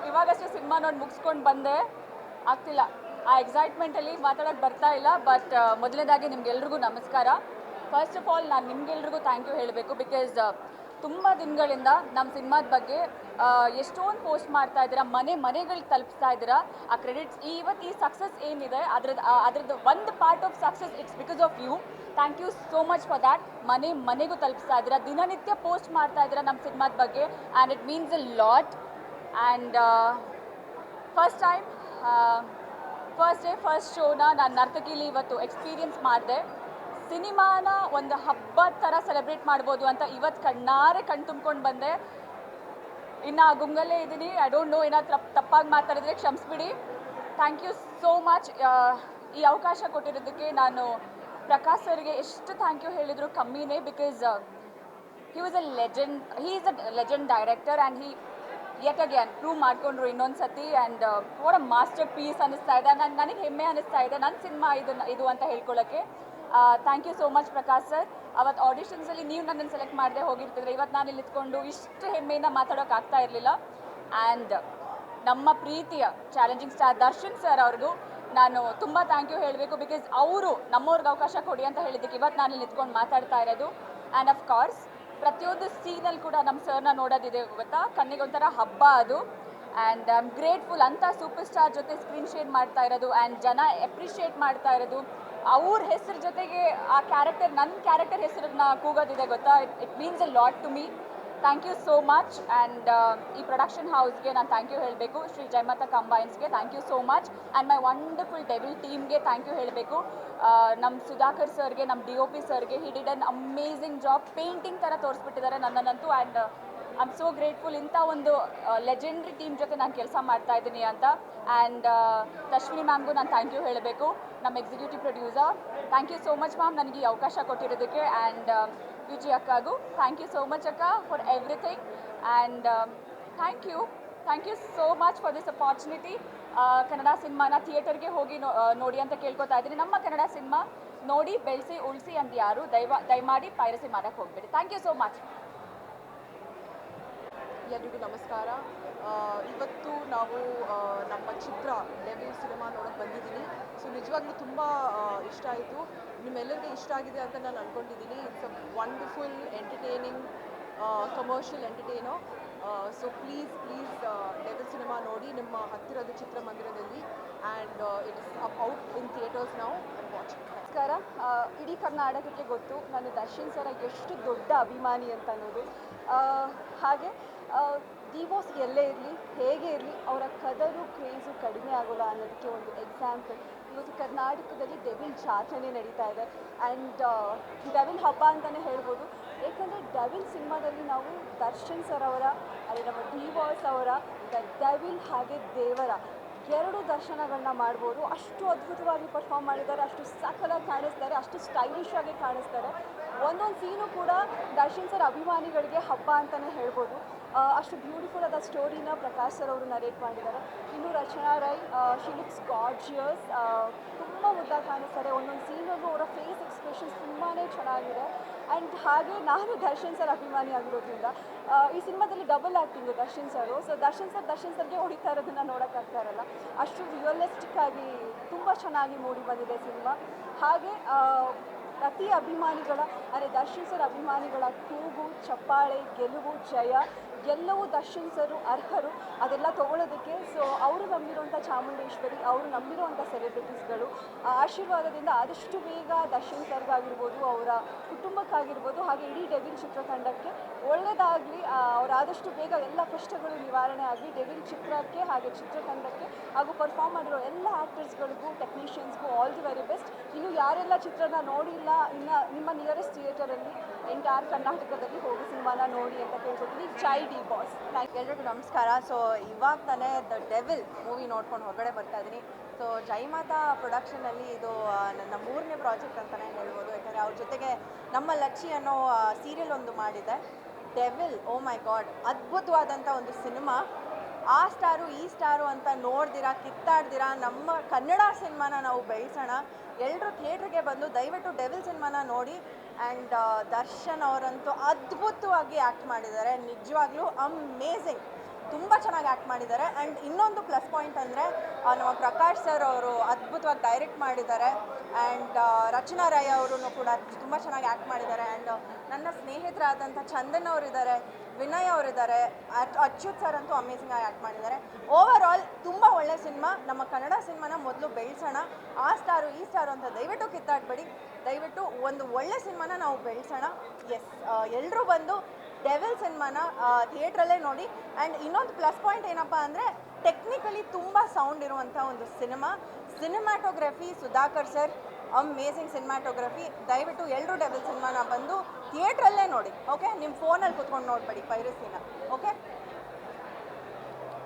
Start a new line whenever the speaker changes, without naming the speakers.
ಇವಾಗಷ್ಟೇ cinema ನೋಡಿ ಮುಗಿಸ್ಕೊಂಡು ಬಂದೆ. ಆಗ್ತಿಲ್ಲ. ಆ ಎಕ್ಸೈಟ್ಮೆಂಟಲ್ಲಿ ಮಾತಾಡೋಕ್ಕೆ ಬರ್ತಾ ಇಲ್ಲ ಬಟ್ ಮೊದಲನೇದಾಗಿ ನಿಮ್ಗೆಲ್ರಿಗೂ ನಮಸ್ಕಾರ. ಫಸ್ಟ್ ಆಫ್ ಆಲ್ ನಾನು ನಿಮ್ಗೆಲ್ರಿಗೂ ಥ್ಯಾಂಕ್ ಯು ಹೇಳಬೇಕು ಬಿಕಾಸ್ ತುಂಬ ದಿನಗಳಿಂದ ನಮ್ಮ ಸಿನಿಮಾದ ಬಗ್ಗೆ ಎಷ್ಟೊಂದು ಪೋಸ್ಟ್ ಮಾಡ್ತಾ ಇದ್ದೀರಾ, ಮನೆ ಮನೆಗಳಿಗೆ ತಲುಪಿಸ್ತಾ ಇದ್ದೀರಾ, ಆ ಕ್ರೆಡಿಟ್ಸ್ ಈ ಇವತ್ತು ಈ ಸಕ್ಸಸ್ ಏನಿದೆ ಅದ್ರದ್ದು ಅದ್ರದ್ದು ಒಂದು part of success it's because of you thank you so much for that ಮನೆ ಮನೆಗೂ ತಲುಪಿಸ್ತಾ ಇದ್ದೀರಾ, ದಿನನಿತ್ಯ ಪೋಸ್ಟ್ ಮಾಡ್ತಾ ಇದ್ದೀರಾ ನಮ್ಮ ಸಿನಿಮಾದ ಬಗ್ಗೆ and it means a lot and first time first day first ಶೋನ ನಾನು ನರ್ತಕಿಲಿ ಇವತ್ತು ಎಕ್ಸ್ಪೀರಿಯನ್ಸ್ ಮಾಡಿದೆ. ಸಿನಿಮಾನ ಒಂದು ಹಬ್ಬದ ಥರ ಸೆಲೆಬ್ರೇಟ್ ಮಾಡ್ಬೋದು ಅಂತ ಇವತ್ತು ಕಣ್ಣಾರೆ ಕಣ್ ತುಂಬ್ಕೊಂಡು ಬಂದೆ. ಇನ್ನು ಗುಂಗಲ್ಲೇ ಇದ್ದೀನಿ. ಐ ಡೋಂಟ್ ನೋ ಏನಾದ್ರು ತಪ್ಪಾಗಿ ಮಾತಾಡಿದ್ರೆ ಕ್ಷಮಿಸ್ಬಿಡಿ. ಥ್ಯಾಂಕ್ ಯು ಸೋ ಮಚ್ ಈ ಅವಕಾಶ ಕೊಟ್ಟಿರೋದಕ್ಕೆ ನಾನು ಪ್ರಕಾಶ್ ಸರ್ಗೆ ಎಷ್ಟು ಥ್ಯಾಂಕ್ ಯು ಹೇಳಿದ್ರು ಕಮ್ಮಿನೇ because he was a legend he is a legend director and he yet again prove ಮಾಡ್ಕೊಂಡ್ರು ಇನ್ನೊಂದು ಸತಿ ಆ್ಯಂಡ್ ಅ ಮಾಸ್ಟರ್ ಪೀಸ್ ಅನ್ನಿಸ್ತಾ ಇದೆ. ನಾನು, ನನಗೆ ಹೆಮ್ಮೆ ಅನ್ನಿಸ್ತಾ ಇದೆ ನನ್ನ ಸಿನಿಮಾ ಇದು ಇದು ಅಂತ ಹೇಳ್ಕೊಳ್ಳೋಕ್ಕೆ thank you so much Prakash sir ಅವತ್ತು ಆಡಿಷನ್ಸಲ್ಲಿ ನೀವು ನನ್ನನ್ನು ಸೆಲೆಕ್ಟ್ ಮಾಡದೆ ಹೋಗಿರ್ತಿದ್ರೆ ಇವತ್ತು ನಾನು ಇಲ್ಲಿ ಇತ್ಕೊಂಡು ಇಷ್ಟು ಹೆಮ್ಮೆಯಿಂದ ಮಾತಾಡೋಕೆ ಆಗ್ತಾ ಇರಲಿಲ್ಲ. ಆ್ಯಂಡ್ ನಮ್ಮ ಪ್ರೀತಿಯ ಚಾಲೆಂಜಿಂಗ್ ಸ್ಟಾರ್ ದರ್ಶನ್ ಸರ್ ಅವ್ರಿಗೂ ನಾನು ತುಂಬ ಥ್ಯಾಂಕ್ ಯು ಹೇಳಬೇಕು ಬಿಕಾಸ್ ಅವರು ನಮ್ಮವ್ರಿಗೆ ಅವಕಾಶ ಕೊಡಿ ಅಂತ ಹೇಳಿದ್ದಕ್ಕೆ ಇವತ್ತು ನಾನು ಇಲ್ಲಿ ನಿಂತ್ಕೊಂಡು ಮಾತಾಡ್ತಾ ಇರೋದು. ಆ್ಯಂಡ್ ಆಫ್ ಕೋರ್ಸ್ ಪ್ರತಿಯೊಂದು ಸೀನಲ್ಲಿ ಕೂಡ ನಮ್ಮ ಸರ್ನ ನೋಡೋದಿದೆ, ಗೊತ್ತಾ? ಕಣ್ಣಿಗೆ ಒಂಥರ ಹಬ್ಬ ಅದು. ಆ್ಯಂಡ್ ಐ ಆಮ್ ಗ್ರೇಟ್ಫುಲ್ ಅಂತ ಸೂಪರ್ ಸ್ಟಾರ್ ಜೊತೆ ಸ್ಕ್ರೀನ್ ಶೇರ್ ಮಾಡ್ತಾ ಇರೋದು ಆ್ಯಂಡ್ ಜನ ಎಪ್ರಿಷಿಯೇಟ್ ಮಾಡ್ತಾ ಇರೋದು. ಅವ್ರ ಹೆಸರು ಜೊತೆಗೆ ಆ ಕ್ಯಾರೆಕ್ಟರ್ ನನ್ನ ಕ್ಯಾರೆಕ್ಟರ್ ಹೆಸರನ್ನ ಕೂಗೋದಿದೆ, ಗೊತ್ತಾ? It means a lot to me thank you so much and ಈ ಪ್ರೊಡಕ್ಷನ್ ಹೌಸ್ಗೆ ನಾನು ಥ್ಯಾಂಕ್ ಯು ಹೇಳಬೇಕು. Shri ಜಯಮತ ಕಂಬೈನ್ಸ್ಗೆ thank you so much and my wonderful Devil ಟೀಮ್ಗೆ ಥ್ಯಾಂಕ್ ಯು ಹೇಳಬೇಕು. ನಮ್ಮ ಸುಧಾಕರ್ ಸರ್ಗೆ ನಮ್ಮ ಡಿ ಒ ಪಿ ಸರ್ಗೆ he did an amazing job painting ಥರ ತೋರಿಸ್ಬಿಟ್ಟಿದ್ದಾರೆ ನನ್ನನ್ನಂತೂ. And I am so grateful ಇಂಥ ಒಂದು ಲೆಜೆಂಡ್ರಿ ಟೀಮ್ ಜೊತೆ ನಾನು ಕೆಲಸ ಮಾಡ್ತಾ ಇದ್ದೀನಿ ಅಂತ. ಆ್ಯಂಡ್ ತಶ್ವಿನಿ ಮ್ಯಾಮ್ಗೂ ನಾನು ಥ್ಯಾಂಕ್ ಯು ಹೇಳಬೇಕು. ನಮ್ಮ executive producer thank you so much ma'am ನನಗೆ ಈ ಅವಕಾಶ ಕೊಟ್ಟಿರೋದಕ್ಕೆ. ಆ್ಯಂಡ್ ವಿಜಿ ಅಕ್ಕಗೂ. ಥ್ಯಾಂಕ್ ಯು ಸೋ ಮಚ್ ಅಕ್ಕ for everything and thank you thank you so much for this opportunity Kannada ಸಿನಿಮಾನ ಥಿಯೇಟರ್ಗೆ ಹೋಗಿ ನೋಡಿ ಅಂತ ಕೇಳ್ಕೊತಾ ಇದ್ದೀನಿ. ನಮ್ಮ ಕನ್ನಡ ಸಿನಿಮಾ ನೋಡಿ ಬೆಳೆಸಿ ಉಳಿಸಿ ಅಂತ ಯಾರು ದಯವ ದಯಮಾಡಿ ಪೈರಸಿ ಮಾಡೋಕ್ಕೆ ಹೋಗಬೇಡಿ. ಥ್ಯಾಂಕ್ ಯು ಸೋ ಮಚ್
ಎಲ್ರಿಗೂ ನಮಸ್ಕಾರ. ಇವತ್ತು ನಾವು ನಮ್ಮ ಚಿತ್ರ ಡೆಬ್ಯೂ ಸಿನಿಮಾ ನೋಡೋಕೆ ಬಂದಿದ್ದೀನಿ ಸೊ, ನಿಜವಾಗ್ಲೂ ತುಂಬ ಇಷ್ಟ ಆಯಿತು. ನಿಮ್ಮೆಲ್ಲರಿಗೆ ಇಷ್ಟ ಆಗಿದೆ ಅಂತ ನಾನು ಅಂದ್ಕೊಂಡಿದ್ದೀನಿ it's a wonderful entertaining commercial entertainer so please please Devil cinema ನೋಡಿ. ನಿಮ್ಮ ಹತ್ತಿರದ ಚಿತ್ರಮಂದಿರದಲ್ಲಿ. And it is out in theatres ನಾವು ವಾಚ್
ನಮಸ್ಕಾರ. ಇಡೀ ಕರ್ನಾಟಕಕ್ಕೆ ಗೊತ್ತು ನಾನು ದರ್ಶನ್ ಸರ ಎಷ್ಟು ದೊಡ್ಡ ಅಭಿಮಾನಿ ಅಂತ ಅನ್ನೋದು. ಹಾಗೆ ಡಿವೋರ್ಸ್ ಎಲ್ಲೇ ಇರಲಿ, ಹೇಗೆ ಇರಲಿ, ಅವರ ಕದರು ಕ್ರೇಜು ಕಡಿಮೆ ಆಗೋಲ್ಲ ಅನ್ನೋದಕ್ಕೆ ಒಂದು ಎಕ್ಸಾಂಪಲ್ ಇವತ್ತು ಕರ್ನಾಟಕದಲ್ಲಿ ಡೆವಿಲ್ ಜಾತ್ರೆನೇ ನಡೀತಾ ಇದೆ. ಆ್ಯಂಡ್ ಡೆವಿಲ್ ಹಬ್ಬ ಅಂತಲೇ ಹೇಳ್ಬೋದು. ಏಕೆಂದರೆ ಡೆವಿಲ್ ಸಿನಿಮಾದಲ್ಲಿ ನಾವು ದರ್ಶನ್ ಸರ್ ಅವರ, ಅದೇ ನಮ್ಮ ಡಿವೋರ್ಸ್ ಅವರ ದ ಡೆವಿಲ್ ಹಾಗೆ ದೇವರ ಎರಡು ದರ್ಶನಗಳನ್ನ ಮಾಡ್ಬೋದು. ಅಷ್ಟು ಅದ್ಭುತವಾಗಿ ಪರ್ಫಾರ್ಮ್ ಮಾಡಿದ್ದಾರೆ, ಅಷ್ಟು ಸಕಲಾಗಿ ಕಾಣಿಸ್ತಾರೆ, ಅಷ್ಟು ಸ್ಟೈಲಿಶ್ ಆಗಿ ಕಾಣಿಸ್ತಾರೆ. ಒಂದೊಂದು ಸೀನು ಕೂಡ ದರ್ಶನ್ ಸರ್ ಅಭಿಮಾನಿಗಳಿಗೆ ಹಬ್ಬ ಅಂತಲೇ ಹೇಳ್ಬೋದು. ಅಷ್ಟು ಬ್ಯೂಟಿಫುಲ್ ಆದ ಸ್ಟೋರಿನ ಪ್ರಕಾಶ್ ಸರ್ ಅವರು ನರೇಟ್ ಮಾಡಿದ್ದಾರೆ. ಇನ್ನು Rachana Rai she looks gorgeous ತುಂಬ ಮುದ್ದಾಗಿ ಕಾಣಿಸ್ತಾರೆ ಒಂದೊಂದು ಸೀನಲ್ಲೂ ಅವರ ಫೇಸ್ ಎಕ್ಸ್ಪ್ರೆಷನ್ಸ್ ತುಂಬಾ ಚೆನ್ನಾಗಿದೆ. ಆ್ಯಂಡ್ ಹಾಗೆ ನಾನು ದರ್ಶನ್ ಸರ್ ಅಭಿಮಾನಿ ಆಗಿರೋದ್ರಿಂದ ಈ ಸಿನಿಮಾದಲ್ಲಿ double acting Darshan sir so Darshan sir Darshan ಸರ್ಗೆ ಹೊಡಿತಾ ಇರೋದನ್ನ ನೋಡೋಕ್ಕಾಗ್ತಾ ಇರಲ್ಲ. ಅಷ್ಟು ರಿಯಲಿಸ್ಟಿಕ್ ಆಗಿ ತುಂಬ ಚೆನ್ನಾಗಿ ಮೂಡಿ ಬಂದಿದೆ ಸಿನಿಮಾ. ಹಾಗೆ ಪ್ರತಿ ಅಭಿಮಾನಿಗಳ ಅಂದರೆ ದರ್ಶನ್ ಸರ್ ಅಭಿಮಾನಿಗಳ ಕೂಗು ಚಪ್ಪಾಳೆ, ಗೆಲುವು, ಜಯ, ಎಲ್ಲವೂ ದರ್ಶನ್ ಸರು ಅರ್ಹರು. ಅದೆಲ್ಲ ತಗೊಳ್ಳೋದಕ್ಕೆ ಸೊ ಅವರು ನಂಬಿರುವಂಥ ಚಾಮುಂಡೇಶ್ವರಿ, ಅವರು ನಂಬಿರುವಂಥ ಸೆಲೆಬ್ರಿಟೀಸ್ಗಳು. ಆಶೀರ್ವಾದದಿಂದ ಆದಷ್ಟು ಬೇಗ ದರ್ಶನ್ ಸರ್ಗಾಗಿರ್ಬೋದು, ಅವರ ಕುಟುಂಬಕ್ಕಾಗಿರ್ಬೋದು, ಹಾಗೆ ಇಡೀ ಡೆವಿಲ್ ಚಿತ್ರತಂಡಕ್ಕೆ ಒಳ್ಳೆಯದಾಗಲಿ ಅವರಾದಷ್ಟು ಬೇಗ ಎಲ್ಲ ಕಷ್ಟಗಳು ನಿವಾರಣೆ ಆಗಲಿ, ಡೆವಿಲ್ ಚಿತ್ರಕ್ಕೆ ಹಾಗೆ ಚಿತ್ರತಂಡಕ್ಕೆ ಹಾಗೂ ಪರ್ಫಾರ್ಮ್ ಮಾಡಿರೋ ಎಲ್ಲ ಆ್ಯಕ್ಟರ್ಸ್ಗಳಿಗೂ ಟೆಕ್ನಿಷಿಯನ್ಸ್ಗೂ ಆಲ್ ದಿ ವೆರಿ ಬೆಸ್ಟ್ ಇನ್ನು ಯಾರೆಲ್ಲ ಚಿತ್ರನ ನೋಡಿಲ್ಲ, ಇನ್ನು ನಿಮ್ಮ ನಿಯರೆಸ್ಟ್ ಥಿಯೇಟರಲ್ಲಿ ಎಂಟೈರ್ ಕರ್ನಾಟಕದಲ್ಲಿ ಹೋಗಿ ಸಿನಿಮಾನ ನೋಡಿ ಅಂತ ಕೇಳ್ಕೊತೀನಿ ಚೈ ಡಿ ಬಾಸ್
ಎಲ್ರಿಗೂ ನಮಸ್ಕಾರ. ಸೊ ಇವಾಗ ತಾನೇ ದ ಡೆವಿಲ್ ಮೂವಿ ನೋಡ್ಕೊಂಡು ಹೊರಗಡೆ ಬರ್ತಾ ಇದ್ದೀನಿ. ಸೊ ಜೈಮಾತಾ ಪ್ರೊಡಕ್ಷನಲ್ಲಿ ಇದು ನನ್ನ ಮೂರನೇ ಪ್ರಾಜೆಕ್ಟ್ ಅಂತಲೇ ಹೇಳ್ಬೋದು. ಯಾಕಂದರೆ ಅವ್ರ ಜೊತೆಗೆ ನಮ್ಮ ಲಕ್ಷಿ ಅನ್ನೋ ಸೀರಿಯಲ್ ಒಂದು ಮಾಡಿದೆ. ಡೆವಿಲ್ ಓ ಮೈ ಗಾಡ್ ಅದ್ಭುತವಾದಂಥ ಒಂದು ಸಿನಿಮಾ. ಆ ಸ್ಟಾರು, ಈ ಸ್ಟಾರು ಅಂತ ನೋಡ್ದಿರಾ, ಕಿತ್ತಾಡ್ದಿರಾ, ನಮ್ಮ ಕನ್ನಡ ಸಿನಿಮಾನ ನಾವು ಬೆಳೆಸೋಣ. ಎಲ್ಲರೂ ಥಿಯೇಟ್ರಿಗೆ ಬಂದು ದಯವಿಟ್ಟು ಡೆವಿಲ್ ಸಿನಿಮಾನ ನೋಡಿ. ಆ್ಯಂಡ್ ದರ್ಶನ್ ಅವರಂತೂ ಅದ್ಭುತವಾಗಿ ಆ್ಯಕ್ಟ್ ಮಾಡಿದ್ದಾರೆ. ನಿಜವಾಗ್ಲೂ ಅಮೇಝಿಂಗ್. ತುಂಬ ಚೆನ್ನಾಗಿ ಆ್ಯಕ್ಟ್ ಮಾಡಿದ್ದಾರೆ. ಆ್ಯಂಡ್ ಇನ್ನೊಂದು ಪ್ಲಸ್ ಪಾಯಿಂಟ್ ಅಂದರೆ ನಮ್ಮ ಪ್ರಕಾಶ್ ಸರ್ ಅವರು ಅದ್ಭುತವಾಗಿ ಡೈರೆಕ್ಟ್ ಮಾಡಿದ್ದಾರೆ. ಆ್ಯಂಡ್ ರಚನಾ ರಾಯ್ ಅವರು ಕೂಡ ತುಂಬ ಚೆನ್ನಾಗಿ ಆ್ಯಕ್ಟ್ ಮಾಡಿದ್ದಾರೆ. ಆ್ಯಂಡ್ ನನ್ನ ಸ್ನೇಹಿತರಾದಂಥ ಚಂದನ್ ಅವರಿದ್ದಾರೆ, ವಿನಯ್ ಅವರಿದ್ದಾರೆ ಅಚ್ಯುತ್ ಸರ್ ಅಂತೂ ಅಮೇಸಿಂಗ್ ಆಗಿ ಆ್ಯಕ್ಟ್ ಮಾಡಿದ್ದಾರೆ. ಓವರ್ ಆಲ್ ತುಂಬ ಒಳ್ಳೆ ಸಿನಿಮಾ ನಮ್ಮ ಕನ್ನಡ ಸಿನಿಮಾನ ಮೊದಲು ಬೆಳೆಸೋಣ. ಆ ಸ್ಟಾರು ಈ ಸ್ಟಾರು ಅಂತ ದಯವಿಟ್ಟು ಕಿತ್ತಾಡ್ಬೇಡಿ. ದಯವಿಟ್ಟು ಒಂದು ಒಳ್ಳೆ ಸಿನಿಮಾನ ನಾವು ಬೆಳೆಸೋಣ. ಎಸ್ ಎಲ್ಲರೂ ಬಂದು ಡೆವಿಲ್ ಸಿನಿಮಾನ ಥಿಯೇಟ್ರಲ್ಲೇ ನೋಡಿ. ಆ್ಯಂಡ್ ಇನ್ನೊಂದು ಪ್ಲಸ್ ಪಾಯಿಂಟ್ ಏನಪ್ಪ ಅಂದರೆ ಟೆಕ್ನಿಕಲಿ ತುಂಬ ಸೌಂಡ್ ಇರುವಂಥ ಒಂದು cinema cinematography Sudhakar sir amazing cinematography ದಯವಿಟ್ಟು ಎಲ್ಲರೂ ಡೆವಿಲ್ ಸಿನಿಮಾನ ಬಂದು ಥಿಯೇಟ್ರಲ್ಲೇ ನೋಡಿ ಓಕೆ ನಿಮ್ಮ ಫೋನಲ್ಲಿ ಕುತ್ಕೊಂಡು ನೋಡಬೇಡಿ ಪೈರಸಿನ ಓಕೆ